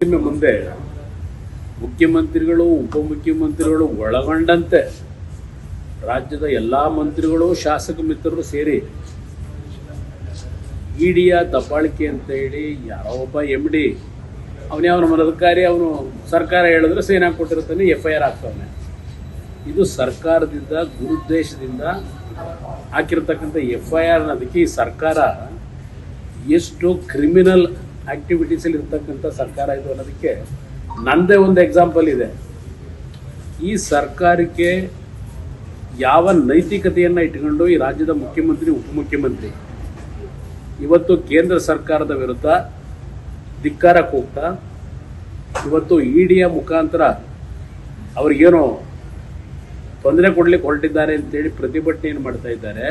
ಇನ್ನು ಮುಂದೆ ಮುಖ್ಯಮಂತ್ರಿಗಳು, ಉಪಮುಖ್ಯಮಂತ್ರಿಗಳು ಒಳಗೊಂಡಂತೆ ರಾಜ್ಯದ ಎಲ್ಲ ಮಂತ್ರಿಗಳು, ಶಾಸಕ ಮಿತ್ರರು ಸೇರಿ ಇಡಿಯ ದಬ್ಬಾಳಿಕೆ ಅಂತ ಹೇಳಿ ಯಾರೋ ಒಬ್ಬ ಎಂ ಡಿ ಅವನೇ ಅಧಿಕಾರಿ ಅವನು ಸರ್ಕಾರ ಹೇಳಿದ್ರೆ ಸೇನೆ ಹಾಕ್ಕೊಟ್ಟಿರ್ತಾನೆ ಎಫ್ ಐ ಆರ್ ಹಾಕ್ತಾನೆ ಇದು ಸರ್ಕಾರದಿಂದ, ದುರುದ್ದೇಶದಿಂದ ಹಾಕಿರ್ತಕ್ಕಂಥ ಎಫ್ ಐ ಆರ್ ಅನ್ನೋದಕ್ಕೆ ಈ ಸರ್ಕಾರ ಎಷ್ಟು ಕ್ರಿಮಿನಲ್ ಆಕ್ಟಿವಿಟೀಸಲ್ಲಿ ಇರ್ತಕ್ಕಂಥ ಸರ್ಕಾರ ಇದು ಅನ್ನೋದಕ್ಕೆ ನನ್ನದೇ ಒಂದು ಎಕ್ಸಾಂಪಲ್ ಇದೆ. ಈ ಸರ್ಕಾರಕ್ಕೆ ಯಾವ ನೈತಿಕತೆಯನ್ನು ಇಟ್ಕೊಂಡು ಈ ರಾಜ್ಯದ ಮುಖ್ಯಮಂತ್ರಿ, ಉಪಮುಖ್ಯಮಂತ್ರಿ ಇವತ್ತು ಕೇಂದ್ರ ಸರ್ಕಾರದ ವಿರುದ್ಧ ಧಿಕ್ಕಾರಕ್ಕೆ ಹೋಗ್ತಾ, ಇವತ್ತು ಇಡಿಯ ಮುಖಾಂತರ ಅವ್ರಿಗೇನೋ ತೊಂದರೆ ಕೊಡ್ಲಿಕ್ಕೆ ಹೊರಟಿದ್ದಾರೆ ಅಂತೇಳಿ ಪ್ರತಿಭಟನೆಯನ್ನು ಮಾಡ್ತಾ ಇದ್ದಾರೆ.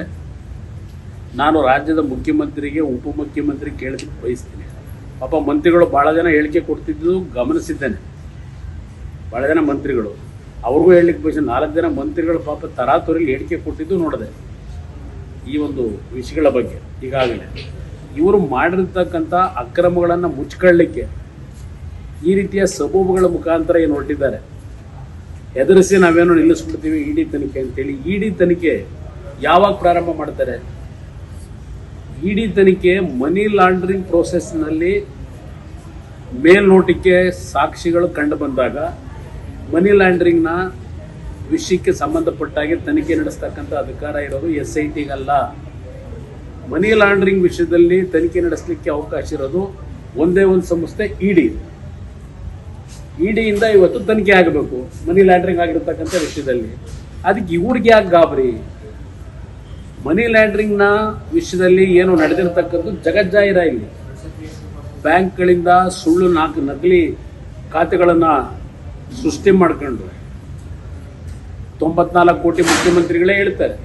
ನಾನು ರಾಜ್ಯದ ಮುಖ್ಯಮಂತ್ರಿಗೆ ಉಪಮುಖ್ಯಮಂತ್ರಿ ಕೇಳಲಿಕ್ಕೆ ಬಯಸ್ತೀನಿ. ಪಾಪ ಮಂತ್ರಿಗಳು ಭಾಳ ಜನ ಹೇಳಿಕೆ ಕೊಡ್ತಿದ್ದು ಗಮನಿಸಿದ್ದೇನೆ. ಭಾಳ ಜನ ಮಂತ್ರಿಗಳು. ಅವ್ರಿಗೂ ಹೇಳಲಿಕ್ಕೆ ಬಯಸಿ ನಾಲ್ಕು ಜನ ಮಂತ್ರಿಗಳು ಪಾಪ ತರಾತುರಿಲಿ ಹೇಳಿಕೆ ಕೊಟ್ಟಿದ್ದು ನೋಡಿದೆ. ಈ ಒಂದು ವಿಷಯಗಳ ಬಗ್ಗೆ ಈಗಾಗಲೇ. ಇವರು ಮಾಡಿರ್ತಕ್ಕಂಥ ಅಕ್ರಮಗಳನ್ನು ಮುಚ್ಕೊಳ್ಳಿಕ್ಕೆ ಈ ರೀತಿಯ ಸಬೂಬುಗಳ ಮುಖಾಂತರ ಏನು ಹೊರಟಿದ್ದಾರೆ? ಹೆದರಿಸಿ ನಾವೇನು ನಿಲ್ಲಿಸ್ಬಿಡ್ತೀವಿ ಇಡಿ ತನಿಖೆ ಅಂತೇಳಿ ಇಡಿ ತನಿಖೆ ಯಾವಾಗ ಪ್ರಾರಂಭ ಮಾಡ್ತಾರೆ? ಇಡಿ ತನಿಖೆ ಮನಿ ಲಾಂಡ್ರಿಂಗ್ ಪ್ರೋಸೆಸ್ನಲ್ಲಿ ಮೇಲ್ನೋಟಕ್ಕೆ ಸಾಕ್ಷಿಗಳು ಕಂಡು ಬಂದಾಗ ಮನಿ ಲಾಂಡ್ರಿಂಗ್ನ ವಿಷಯಕ್ಕೆ ಸಂಬಂಧಪಟ್ಟಾಗೆ ತನಿಖೆ ನಡೆಸ್ತಕ್ಕಂಥ ಅಧಿಕಾರ ಇರೋದು ಎಸ್ ಐ ಟಿಗಲ್ಲ ಮನಿ ಲಾಂಡ್ರಿಂಗ್ ವಿಷಯದಲ್ಲಿ ತನಿಖೆ ನಡೆಸಲಿಕ್ಕೆ ಅವಕಾಶ ಇರೋದು ಒಂದೇ ಒಂದು ಸಂಸ್ಥೆ ಇಡಿ ಇಡಿಯಿಂದ ಇವತ್ತು ತನಿಖೆ ಆಗಬೇಕು ಮನಿ ಲ್ಯಾಂಡ್ರಿಂಗ್ ಆಗಿರತಕ್ಕಂಥ ವಿಷಯದಲ್ಲಿ. ಅದಕ್ಕೆ ಇವ್ರಿಗೆ ಯಾಕೆ ಗಾಬರಿ? ಮನಿ ಲ್ಯಾಂಡ್ರಿಂಗ್ನ ವಿಷಯದಲ್ಲಿ ಏನು ನಡೆದಿರ್ತಕ್ಕಂಥ ಜಗಜ್ಜಾಹಿರ ಇಲ್ಲಿ. ಬ್ಯಾಂಕ್ಗಳಿಂದ ಸುಳ್ಳು ನಾಲ್ಕು ನಕಲಿ ಖಾತೆಗಳನ್ನು ಸೃಷ್ಟಿ ಮಾಡ್ಕೊಂಡು ತೊಂಬತ್ನಾಲ್ಕು ಕೋಟಿ ಮುಖ್ಯಮಂತ್ರಿಗಳೇ ಹೇಳ್ತಾರೆ.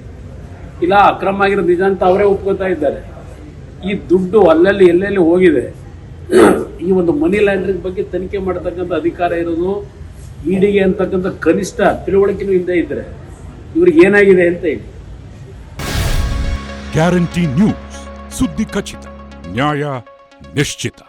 ಇಲ್ಲ, ಅಕ್ರಮ ಆಗಿರೋ ನಿಜ ಅಂತ ಅವರೇ ಒಪ್ಕೋತಾ ಇದ್ದಾರೆ. ಈ ದುಡ್ಡು ಅಲ್ಲಲ್ಲಿ ಎಲ್ಲೆಲ್ಲಿ ಹೋಗಿದೆ? ಈ ಒಂದು ಮನಿ ಲ್ಯಾಂಡ್ರಿಂಗ್ ಬಗ್ಗೆ ತನಿಖೆ ಮಾಡತಕ್ಕಂಥ ಅಧಿಕಾರ ಇರೋದು ಇಡಿಗೆ ಅಂತಕ್ಕಂಥ ಕನಿಷ್ಠ ತಿಳುವಳಿಕೆನೂ ಇಲ್ಲದೆ ಇದ್ದರೆ ಇವ್ರಿಗೆ ಏನಾಗಿದೆ ಅಂತ ಹೇಳಿ. ಗ್ಯಾರಂಟಿ ನ್ಯೂಸ್ ಸುದ್ದಿ ಖಚಿತ ನ್ಯಾಯ ನಿಶ್ಚಿತ